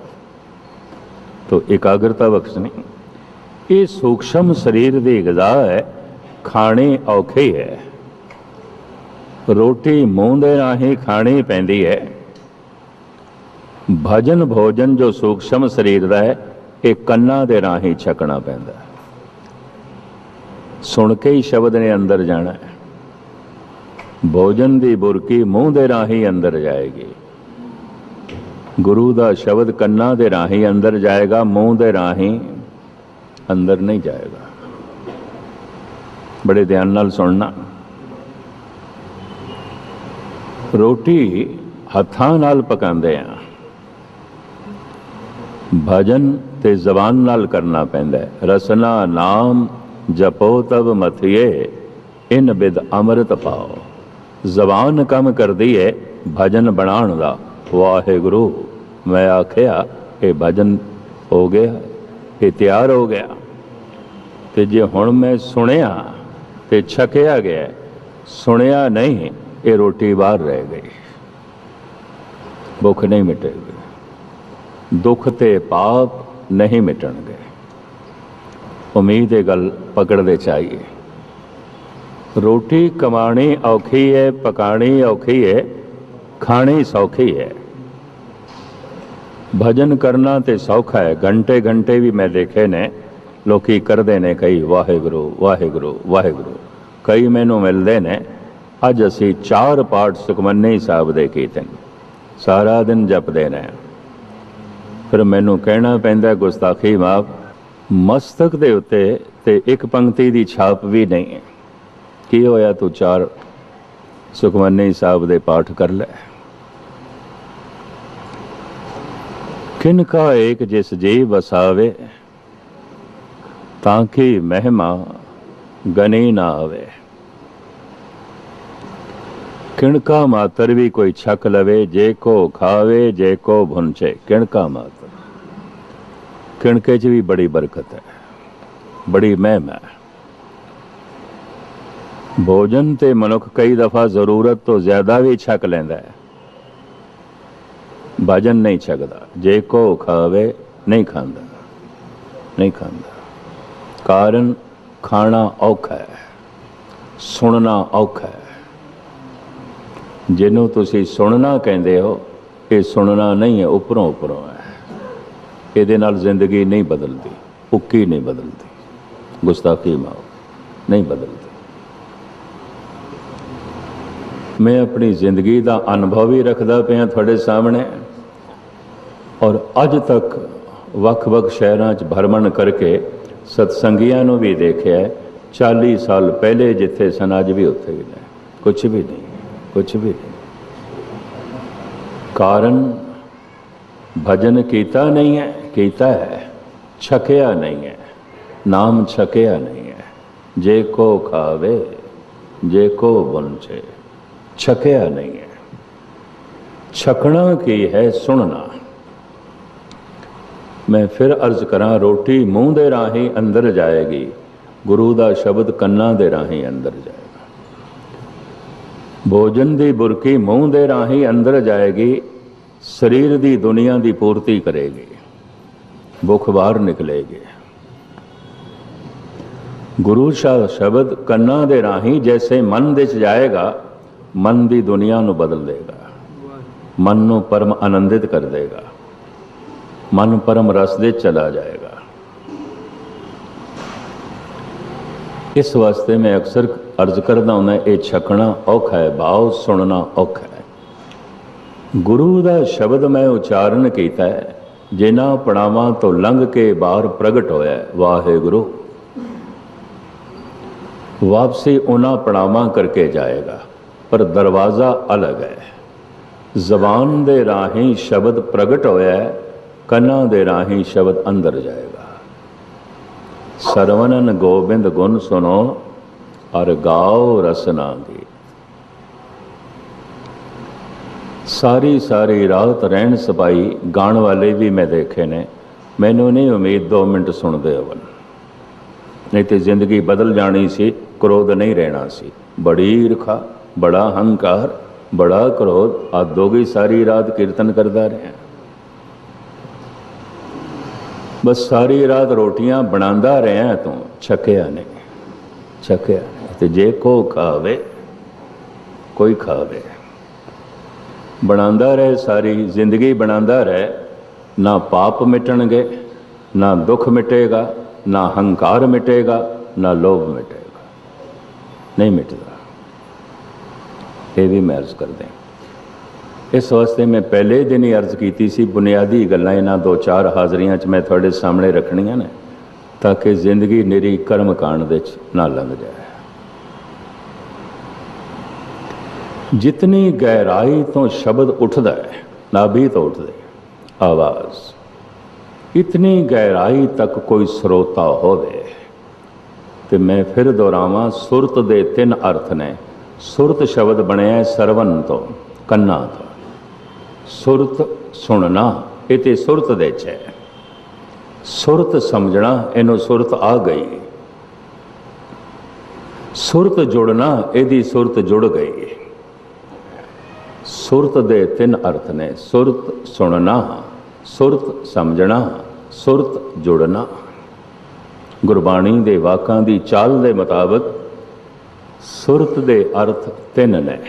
ਤੋ ਇਕਾਗਰਤਾ ਬਖਸ਼ਣੀ। ਇਹ ਸੂਖਸ਼ਮ ਸਰੀਰ ਦੀ ਗਜ਼ਾ ਹੈ, ਖਾਣੇ ਔਖੇ ਹੈ। ਰੋਟੀ ਮੂੰਹ ਦੇ ਰਾਹੀਂ ਖਾਣੀ ਪੈਂਦੀ ਹੈ। ਭਜਨ ਭੋਜਨ ਜੋ ਸੂਖਸ਼ਮ ਸਰੀਰ ਦਾ ਹੈ, ਇਹ ਕੰਨਾਂ ਦੇ ਰਾਹੀਂ ਛਕਣਾ ਪੈਂਦਾ ਹੈ। ਸੁਣ ਕੇ ਹੀ ਸ਼ਬਦ ਨੇ ਅੰਦਰ ਜਾਣਾ ਹੈ। ਭੋਜਨ ਦੀ ਬੁਰਕੀ ਮੂੰਹ ਦੇ ਰਾਹੀਂ ਅੰਦਰ ਜਾਏਗੀ। ਗੁਰੂ ਦਾ ਸ਼ਬਦ ਕੰਨਾਂ ਦੇ ਰਾਹੀਂ ਅੰਦਰ ਜਾਏਗਾ, ਮੂੰਹ ਦੇ ਰਾਹੀਂ ਅੰਦਰ ਨਹੀਂ ਜਾਏਗਾ। ਬੜੇ ਧਿਆਨ ਨਾਲ ਸੁਣਨਾ। ਰੋਟੀ ਹੱਥਾਂ ਨਾਲ ਪਕਾਉਂਦੇ ਆ। ਭਜਨ ਤੇ ਜ਼ਬਾਨ ਨਾਲ ਕਰਨਾ ਪੈਂਦਾ ਹੈ। ਰਸਨਾ ਨਾਮ ਜਪੋ ਤਬ ਮਥਿਏ, ਇਨ ਬਿਦ ਅੰਮ੍ਰਿਤ ਪਾਓ। ਜ਼ਬਾਨ ਕੰਮ ਕਰਦੀ ਹੈ ਭਜਨ ਬਣਾਉਣ ਦਾ। ਵਾਹਿਗੁਰੂ, ਮੈਂ ਆਖਿਆ, ਇਹ ਭਜਨ ਹੋ ਗਿਆ। ਇਹ ਤਿਆਰ ਹੋ ਗਿਆ। ਤੇ ਜੇ ਹੁਣ ਮੈਂ ਸੁਣਿਆ ਤੇ ਛਕਿਆ ਗਿਆ, ਸੁਣਿਆ ਨਹੀਂ, ਇਹ ਰੋਟੀ ਬਾਹਰ ਰਹਿ ਗਈ। ਭੁੱਖ ਨਹੀਂ ਮਿਟੇਗੀ। ਦੁੱਖ ਤੇ ਪਾਪ ਨਹੀਂ ਮਿਟਣਗੇ। ਉਮੀਦ ਇਹ ਗੱਲ ਪਕੜਦੇ ਚਾਹੀਏ। ਰੋਟੀ ਕਮਾਣੀ ਔਖੀ ਹੈ, ਪਕਾਣੀ ਔਖੀ ਹੈ, ਖਾਣੀ ਸੌਖੀ ਹੈ। ਭਜਨ ਕਰਨਾ ਤੇ ਸੌਖਾ ਹੈ। ਘੰਟੇ ਘੰਟੇ ਵੀ ਮੈਂ ਦੇਖੇ ਨੇ, ਲੋਕੀ ਕਰਦੇ ਨੇ ਕਈ, ਵਾਹਿਗੁਰੂ ਵਾਹਿਗੁਰੂ ਵਾਹਿਗੁਰੂ। ਕਈ ਮੈਨੂੰ ਮਿਲਦੇ ਨੇ, ਅੱਜ ਅਸੀਂ ਚਾਰ ਪਾਠ ਸੁਖਮਨੀ ਸਾਹਿਬ ਦੇ ਕੀਤੇ ਨੇ। ਸਾਰਾ ਦਿਨ ਜਪਦੇ ਨੇ। ਫਿਰ ਮੈਨੂੰ ਕਹਿਣਾ ਪੈਂਦਾ, ਗੁਸਤਾਖੀ ਮਾਫ, ਮਸਤਕ ਦੇ ਉੱਤੇ ਤੇ ਇੱਕ ਪੰਕਤੀ ਦੀ ਛਾਪ ਵੀ ਨਹੀਂ ਹੈ। ਕੀ ਹੋਇਆ ਤੂੰ ਚਾਰ ਸੁਖਮਨੀ ਸਾਹਿਬ ਦੇ ਪਾਠ ਕਰ ਲੈ? ਕਿਨ ਕਾ ਏਕ ਜਿਸ ਜੀ ਵਸਾਵੇ, ਤਾਂ ਕਿ ਮਹਿਮਾ ਗਨੀ ਨਾ ਆਵੇ। ਕਿਣਕਾ ਮਾਤਰ ਵੀ ਕੋਈ ਛਕ ਲਵੇ, ਜੇ ਕੋ ਖਾਵੇ, ਜੇ ਕੋ ਭੁੰਚੇ। ਕਿਣਕਾ ਮਾਤਰ? ਕਿਣਕੇ 'ਚ ਵੀ ਬੜੀ ਬਰਕਤ ਹੈ, ਬੜੀ ਮਹਿਮ ਹੈ। ਭੋਜਨ ਤੇ ਮਨੁੱਖ ਕਈ ਦਫਾ ਜ਼ਰੂਰਤ ਤੋਂ ਜ਼ਿਆਦਾ ਵੀ ਛਕ ਲੈਂਦਾ ਹੈ। ਭਜਨ ਨਹੀਂ ਛਕਦਾ ਜੇ ਕੋ ਖਾਵੇ ਨਹੀਂ ਖਾਂਦਾ ਨਹੀਂ ਖਾਂਦਾ ਕਾਰਨ ਖਾਣਾ ਔਖਾ ਹੈ ਸੁਣਨਾ ਔਖਾ ਹੈ ਜਿਹਨੂੰ ਤੁਸੀਂ ਸੁਣਨਾ ਕਹਿੰਦੇ ਹੋ ਇਹ ਸੁਣਨਾ ਨਹੀਂ ਹੈ ਉੱਪਰੋਂ ਉੱਪਰੋਂ ਹੈ ਇਹਦੇ ਨਾਲ ਜ਼ਿੰਦਗੀ ਨਹੀਂ ਬਦਲਦੀ ਉੱਕੀ ਨਹੀਂ ਬਦਲਦੀ ਗੁਸਤਾਖੀ ਮਾਓ ਨਹੀਂ ਬਦਲਦੀ ਮੈਂ ਆਪਣੀ ਜ਼ਿੰਦਗੀ ਦਾ ਅਨੁਭਵ ਹੀ ਰੱਖਦਾ ਪਿਆ ਤੁਹਾਡੇ ਸਾਹਮਣੇ ਔਰ ਅੱਜ ਤੱਕ ਵੱਖ-ਵੱਖ ਸ਼ਹਿਰਾਂ 'ਚ ਭਰਮਣ ਕਰਕੇ ਸਤਸੰਗੀਆਂ ਨੂੰ ਵੀ ਦੇਖਿਆ ਹੈ। 40 ਸਾਲ ਪਹਿਲੇ ਜਿੱਥੇ ਸਨ, ਅੱਜ ਵੀ ਉੱਥੇ ਹੀ ਨੇ। ਕੁਝ ਵੀ ਨਹੀਂ ਕੁਝ ਵੀ ਨਹੀਂ। ਕਾਰਨ ਭਜਨ ਕੀਤਾ ਨਹੀਂ ਹੈ, ਕੀਤਾ ਹੈ। ਛਕਿਆ ਨਹੀਂ ਹੈ, ਨਾਮ ਛਕਿਆ ਨਹੀਂ ਹੈ। ਜੇ ਕੋ ਖਾਵੇ, ਜੇ ਕੋ ਵੰਚੇ ਛਕਿਆ ਨਹੀਂ ਹੈ। ਛਕਣਾ ਕੀ ਹੈ, ਸੁਣਨਾ। ਮੈਂ ਫਿਰ ਅਰਜ਼ ਕਰਾਂ, ਰੋਟੀ ਮੂੰਹ ਦੇ ਰਾਹੀਂ ਅੰਦਰ ਜਾਏਗੀ। ਗੁਰੂ ਦਾ ਸ਼ਬਦ ਕੰਨਾਂ ਦੇ ਰਾਹੀਂ ਅੰਦਰ ਜਾਏਗਾ। ਭੋਜਨ ਦੀ ਬੁਰਕੀ ਮੂੰਹ ਦੇ ਰਾਹੀਂ ਅੰਦਰ ਜਾਏਗੀ, ਸਰੀਰ ਦੀ ਦੁਨੀਆ ਦੀ ਪੂਰਤੀ ਕਰੇਗੀ, ਭੁੱਖ ਬਾਹਰ ਨਿਕਲੇਗੀ। ਗੁਰੂ ਸ਼ਾ ਸ਼ਬਦ ਕੰਨਾਂ ਦੇ ਰਾਹੀਂ ਜੈਸੇ ਮਨ ਦੇ ਚ ਜਾਏਗਾ, ਮਨ ਦੀ ਦੁਨੀਆ ਨੂੰ ਬਦਲ ਦੇਗਾ। ਮਨ ਨੂੰ ਪਰਮ ਆਨੰਦਿਤ ਕਰ ਦੇਗਾ। ਮਨ ਪਰਮ ਰਸ ਦੇ ਚਲਾ ਜਾਏਗਾ। ਇਸ ਵਾਸਤੇ ਮੈਂ ਅਕਸਰ ਅਰਜ਼ ਕਰਦਾ ਹੁੰਦਾ ਇਹ ਛਕਣਾ ਔਖਾ ਹੈ ਭਾਵ ਸੁਣਨਾ ਔਖਾ ਹੈ। ਗੁਰੂ ਦਾ ਸ਼ਬਦ ਮੈਂ ਉਚਾਰਨ ਕੀਤਾ ਹੈ ਜਿਨ੍ਹਾਂ ਪੜਾਵਾਂ ਤੋਂ ਲੰਘ ਕੇ ਬਾਹਰ ਪ੍ਰਗਟ ਹੋਇਆ ਹੈ, ਵਾਹਿਗੁਰੂ। ਵਾਪਸੀ ਉਹਨਾਂ ਪੜਾਵਾਂ ਕਰਕੇ ਜਾਏਗਾ ਪਰ ਦਰਵਾਜ਼ਾ ਅਲੱਗ ਹੈ। ਜ਼ਬਾਨ ਦੇ ਰਾਹੀਂ ਸ਼ਬਦ ਪ੍ਰਗਟ ਹੋਇਆ ਹੈ ਕੰਨਾਂ ਦੇ ਰਾਹੀਂ ਸ਼ਬਦ ਅੰਦਰ ਜਾਏਗਾ। ਸਰਵਨਨ ਗੋਬਿੰਦ ਗੁਣ ਸੁਣੋ ਔਰ ਗਾਓ ਰਸਨਾ ਦੀ ਸਾਰੀ ਸਾਰੀ ਰਾਤ ਰਹਿਣ ਸਪਾਈ ਗਾਣ ਵਾਲੇ ਵੀ ਮੈਂ ਦੇਖੇ ਨੇ। ਮੈਨੂੰ ਨਹੀਂ ਉਮੀਦ 2 ਮਿੰਟ ਸੁਣਦੇ ਹੋਵਨ ਨਹੀਂ ਤੇ ਜ਼ਿੰਦਗੀ ਬਦਲ ਜਾਣੀ ਸੀ, ਕ੍ਰੋਧ ਨਹੀਂ ਰਹਿਣਾ ਸੀ। ਬੜੀ ਈਰਖਾ ਬੜਾ ਹੰਕਾਰ, ਬੜਾ ਕ੍ਰੋਧ ਆ ਦੋਗੀ ਸਾਰੀ ਰਾਤ ਕੀਰਤਨ ਕਰਦਾ ਰਿਹਾ। ਬਸ ਸਾਰੀ ਰਾਤ ਰੋਟੀਆਂ ਬਣਾਉਂਦਾ ਰਿਹਾ ਤੂੰ, ਛਕਿਆ ਨਹੀਂ ਛਕਿਆ ਨਹੀਂ। ਤੇ ਜੇ ਕੋ ਖਾਵੇ, ਕੋਈ ਖਾਵੇ। ਬਣਾਉਂਦਾ ਰਹੇ, ਸਾਰੀ ਜ਼ਿੰਦਗੀ ਬਣਾਉਂਦਾ ਰਹੇ, ਨਾ ਪਾਪ ਮਿਟਣਗੇ, ਨਾ ਦੁੱਖ ਮਿਟੇਗਾ, ਨਾ ਹੰਕਾਰ ਮਿਟੇਗਾ, ਨਾ ਲੋਭ ਮਿਟੇਗਾ। ਨਹੀਂ ਮਿਟਦਾ। ਇਹ ਵੀ ਮੈਂ ਅਰਜ਼ ਕਰਦੇ ਇਸ ਵਾਸਤੇ ਮੈਂ ਪਹਿਲੇ ਦਿਨ ਹੀ ਅਰਜ਼ ਕੀਤੀ ਸੀ, ਬੁਨਿਆਦੀ ਗੱਲਾਂ ਇਹਨਾਂ ਦੋ ਚਾਰ ਹਾਜ਼ਰੀਆਂ 'ਚ ਮੈਂ ਤੁਹਾਡੇ ਸਾਹਮਣੇ ਰੱਖਣੀਆਂ ਨੇ, ਤਾਂ ਕਿ ਜ਼ਿੰਦਗੀ ਨਿਰੀ ਕਰਮ ਕਾਂਡ ਦੇ 'ਚ ਨਾ ਲੰਘ ਜਾਏ। ਜਿਤਨੀ ਗਹਿਰਾਈ ਤੋਂ ਸ਼ਬਦ ਉੱਠਦਾ ਹੈ, ਨਾਭੀ ਤੋਂ ਉੱਠਦੇ ਆਵਾਜ਼, ਇਤਨੀ ਗਹਿਰਾਈ ਤੱਕ ਕੋਈ ਸਰੋਤਾ ਹੋਵੇ, ਤੇ ਮੈਂ ਫਿਰ ਦੁਹਰਾਵਾਂ, ਸੁਰਤ ਦੇ ਤਿੰਨ ਅਰਥ ਨੇ, ਸੁਰਤ ਸ਼ਬਦ ਬਣਿਆ ਹੈ ਸਰਵਨ ਤੋਂ, ਕੰਨਾਂ ਤੋਂ। ਸੁਰਤ ਸੁਣਨਾ, ਇਹ ਤੇ ਸੁਰਤ ਦੇ ਚ ਹੈ। ਸੁਰਤ ਸਮਝਣਾ, ਇਹਨੂੰ ਸੁਰਤ ਆ ਗਈ। ਸੁਰਤ ਜੁੜਨਾ, ਇਹਦੀ ਸੁਰਤ ਜੁੜ ਗਈ। ਸੁਰਤ ਦੇ ਤਿੰਨ ਅਰਥ ਨੇ, ਸੁਰਤ ਸੁਣਨਾ, ਸੁਰਤ ਸਮਝਣਾ, ਸੁਰਤ ਜੁੜਨਾ। ਗੁਰਬਾਣੀ ਦੇ ਵਾਕਾਂ ਦੀ ਚਾਲ ਦੇ ਮੁਤਾਬਕ ਸੁਰਤ ਦੇ ਅਰਥ ਤਿੰਨ ਨੇ।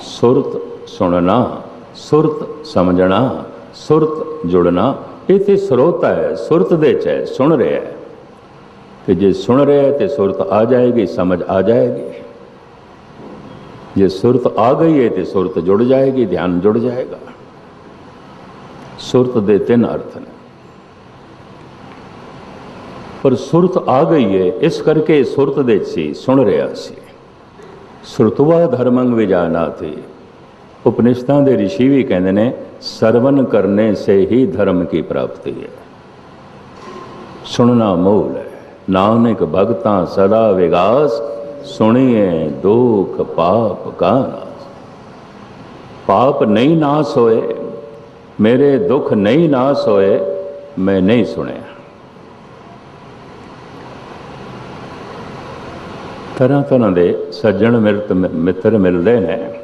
ਸੁਰਤ ਸੁਣਨਾ ਸੁਰਤ ਸਮਝਣਾ, ਸੁਰਤ ਜੁੜਨਾ ਇਹ ਤੇ ਸਰੋਤਾ ਹੈ, ਸੁਰਤ ਦੇ ਚ ਹੈ, ਸੁਣ ਰਿਹਾ ਹੈ। ਤੇ ਜੇ ਸੁਣ ਰਿਹਾ ਹੈ, ਤੇ ਸੁਰਤ ਆ ਜਾਏਗੀ, ਸਮਝ ਆ ਜਾਏਗੀ। ਜੇ ਸੁਰਤ ਆ ਗਈ ਹੈ, ਤੇ ਸੁਰਤ ਜੁੜ ਜਾਏਗੀ, ਧਿਆਨ ਜੁੜ ਜਾਏਗਾ। ਸੁਰਤ ਦੇ ਤਿੰਨ ਅਰਥ ਨੇ। ਪਰ ਸੁਰਤ ਆ ਗਈ ਹੈ, ਇਸ ਕਰਕੇ ਸੁਰਤ ਦੇ ਸੀ, ਸੁਣ ਰਿਹਾ ਸੀ। ਸੁਰਤਵਾ ਧਰਮੰਗ ਵਿਜਾਨਾਤੀ ਉਪਨਿਸ਼ਦਾਂ ਦੇ ઋષਿ ਵੀ ਕਹਿੰਦੇ ਨੇ, ਸਰਵਨ ਕਰਨੇ ਸੇ ਹੀ ਧਰਮ ਕੀ ਪ੍ਰਾਪਤੀ ਹੈ। ਸੁਣਨਾ ਮੂਲ ਹੈ। ਨਾਨਕ ਭਗਤਾਂ ਸਦਾ ਵਿਗਾਸ, ਸੁਣੀਏ ਦੁਖ ਪਾਪ ਕਾ ਨਾਸ। ਪਾਪ ਨਹੀਂ ਨਾਸ ਹੋਏ, ਮੇਰੇ ਦੁੱਖ ਨਹੀਂ ਨਾਸ ਹੋਏ, ਮੈਂ ਨਹੀਂ ਸੁਣਿਆ। ਤਰ੍ਹਾਂ ਤਰ੍ਹਾਂ ਦੇ ਸੱਜਣ ਮਿਰਤ ਮਿੱਤਰ ਮਿਲਦੇ ਨੇ।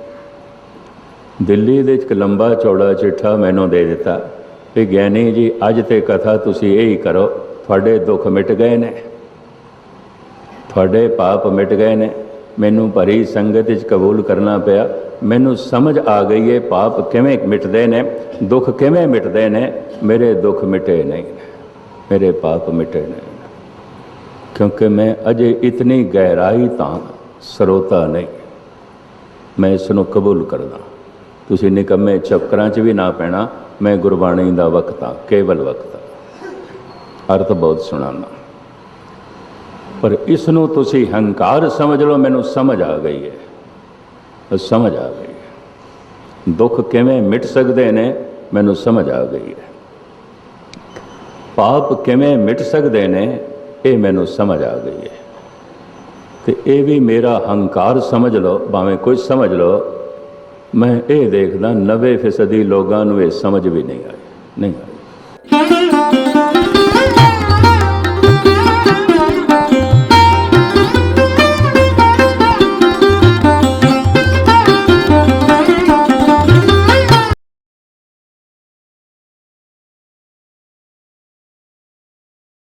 ਦਿੱਲੀ ਦੇ ਇੱਕ ਲੰਬਾ ਚੌੜਾ ਚਿੱਠਾ ਮੈਨੂੰ ਦੇ ਦਿੱਤਾ। ਵੀ ਗਿਆਨੀ ਜੀ, ਅੱਜ ਤੇ ਕਥਾ ਤੁਸੀਂ ਇਹ ਹੀ ਕਰੋ, ਤੁਹਾਡੇ ਦੁੱਖ ਮਿਟ ਗਏ ਨੇ। ਤੁਹਾਡੇ ਪਾਪ ਮਿਟ ਗਏ ਨੇ। ਮੈਨੂੰ ਭਰੀ ਸੰਗਤ ਵਿੱਚ ਕਬੂਲ ਕਰਨਾ ਪਿਆ। ਮੈਨੂੰ ਸਮਝ ਆ ਗਈ ਹੈ ਪਾਪ ਕਿਵੇਂ ਮਿਟਦੇ ਨੇ, ਦੁੱਖ ਕਿਵੇਂ ਮਿਟਦੇ ਨੇ। ਮੇਰੇ ਦੁੱਖ ਮਿਟੇ ਨਹੀਂ ਮੇਰੇ ਪਾਪ ਮਿਟੇ ਨਹੀਂ ਕਿਉਂਕਿ ਮੈਂ ਅਜੇ ਇਤਨੀ ਗਹਿਰਾਈ ਤਾਂ ਸਰੋਤਾ ਨਹੀਂ। ਮੈਂ ਇਸ ਨੂੰ ਕਬੂਲ ਕਰਦਾ। ਤੁਸੀਂ ਨਿਕੰਮੇ ਚੱਕਰਾਂ 'ਚ ਵੀ ਨਾ ਪੈਣਾ, ਮੈਂ ਗੁਰਬਾਣੀ ਦਾ ਵਕਤਾ ਕੇਵਲ ਵਕਤਾ ਅਰਥ ਬਹੁਤ ਸੁਣਾਣਾ ਪਰ ਇਸ ਨੂੰ ਤੁਸੀਂ ਹੰਕਾਰ ਸਮਝ ਲਓ, ਮੈਨੂੰ ਸਮਝ ਆ ਗਈ ਹੈ। ਸਮਝ ਆ ਗਈ ਹੈ। ਦੁੱਖ ਕਿਵੇਂ ਮਿਟ ਸਕਦੇ ਨੇ, ਮੈਨੂੰ ਸਮਝ ਆ ਗਈ ਹੈ। ਪਾਪ ਕਿਵੇਂ ਮਿਟ ਸਕਦੇ ਨੇ, ਇਹ ਮੈਨੂੰ ਸਮਝ ਆ ਗਈ ਹੈ। ਤੇ ਇਹ ਵੀ ਮੇਰਾ ਹੰਕਾਰ ਸਮਝ ਲਓ, ਭਾਵੇਂ ਕੋਈ ਸਮਝ ਲਓ ਮੈਂ ਇਹ ਦੇਖਦਾ 90% ਲੋਕਾਂ ਨੂੰ ਇਹ ਸਮਝ ਵੀ ਨਹੀਂ ਆਈ ਨਹੀਂ